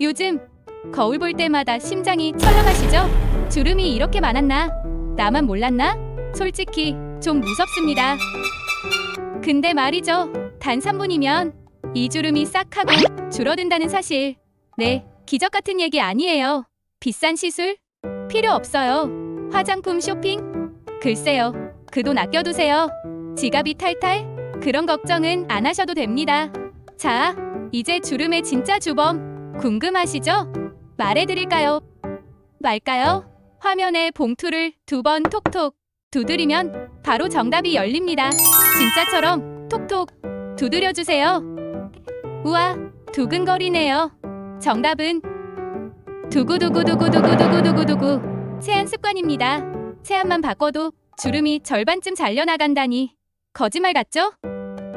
요즘 거울 볼 때마다 심장이 철렁하시죠? 주름이 이렇게 많았나? 나만 몰랐나? 솔직히 좀 무섭습니다. 근데 말이죠. 단 3분이면 이 주름이 싹 하고 줄어든다는 사실. 네, 기적 같은 얘기 아니에요. 비싼 시술? 필요 없어요. 화장품 쇼핑? 글쎄요. 그 돈 아껴두세요. 지갑이 탈탈? 그런 걱정은 안 하셔도 됩니다. 자, 이제 주름의 진짜 주범 궁금하시죠? 말해드릴까요? 말까요? 화면에 봉투를 두 번 톡톡 두드리면 바로 정답이 열립니다. 진짜처럼 톡톡 두드려주세요. 우와, 두근거리네요. 정답은 두구두구두구두구두구두구두구 세안 습관입니다. 세안만 바꿔도 주름이 절반쯤 잘려나간다니 거짓말 같죠?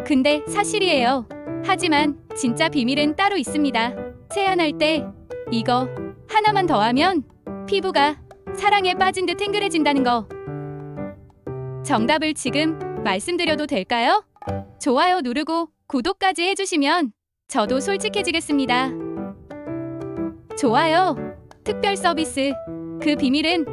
근데 사실이에요. 하지만 진짜 비밀은 따로 있습니다. 세안할 때 이거 하나만 더하면 피부가 사랑에 빠진 듯 탱글해진다는 거. 정답을 지금 말씀드려도 될까요? 좋아요 누르고 구독까지 해주시면 저도 솔직해지겠습니다. 좋아요. 특별 서비스. 그 비밀은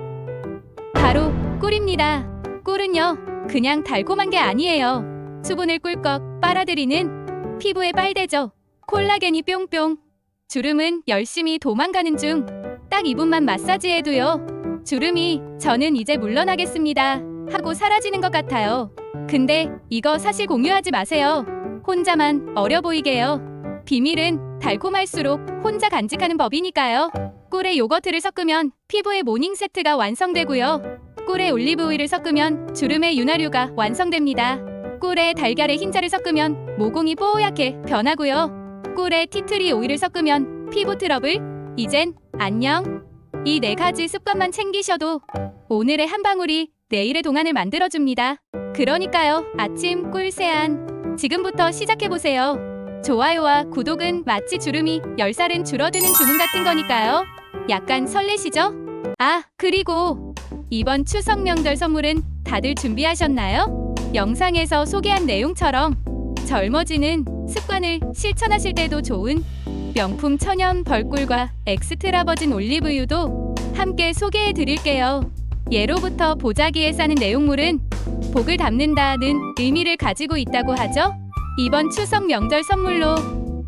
바로 꿀입니다. 꿀은요, 그냥 달콤한 게 아니에요. 수분을 꿀꺽 빨아들이는 피부에 빨대죠. 콜라겐이 뿅뿅. 주름은 열심히 도망가는 중. 딱 2분만 마사지해도요. 주름이 저는 이제 물러나겠습니다. 하고 사라지는 것 같아요. 근데 이거 사실 공유하지 마세요. 혼자만 어려 보이게요. 비밀은 달콤할수록 혼자 간직하는 법이니까요. 꿀에 요거트를 섞으면 피부의 모닝 세트가 완성되고요. 꿀에 올리브 오일을 섞으면 주름의 윤활유가 완성됩니다. 꿀에 달걀의 흰자를 섞으면 모공이 뽀얗게 변하고요. 꿀에 티트리 오일을 섞으면 피부 트러블 이젠 안녕. 이 네 가지 습관만 챙기셔도 오늘의 한 방울이 내일의 동안을 만들어줍니다. 그러니까요, 아침 꿀 세안 지금부터 시작해보세요. 좋아요와 구독은 마치 주름이 10살은 줄어드는 주문 같은 거니까요. 약간 설레시죠? 아, 그리고 이번 추석 명절 선물은 다들 준비하셨나요? 영상에서 소개한 내용처럼 젊어지는 습관을 실천하실 때도 좋은 명품 천연 벌꿀과 엑스트라 버진 올리브유도 함께 소개해 드릴게요. 예로부터 보자기에 싸는 내용물은 복을 담는다는 의미를 가지고 있다고 하죠. 이번 추석 명절 선물로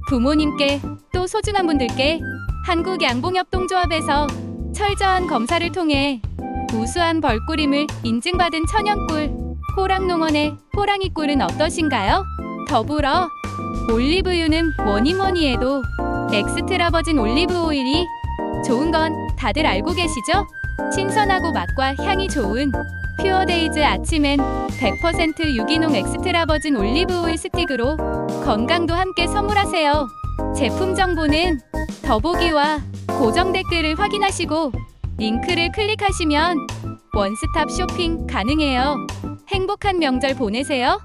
부모님께 또 소중한 분들께 한국 양봉협동조합에서 철저한 검사를 통해 우수한 벌꿀임을 인증받은 천연꿀 호랑농원의 호랑이꿀은 어떠신가요? 더불어 올리브유는 뭐니 뭐니 해도 엑스트라 버진 올리브 오일이 좋은 건 다들 알고 계시죠? 신선하고 맛과 향이 좋은 퓨어데이즈 아침엔 100% 유기농 엑스트라 버진 올리브 오일 스틱으로 건강도 함께 선물하세요. 제품 정보는 더보기와 고정 댓글을 확인하시고 링크를 클릭하시면 원스톱 쇼핑 가능해요. 행복한 명절 보내세요.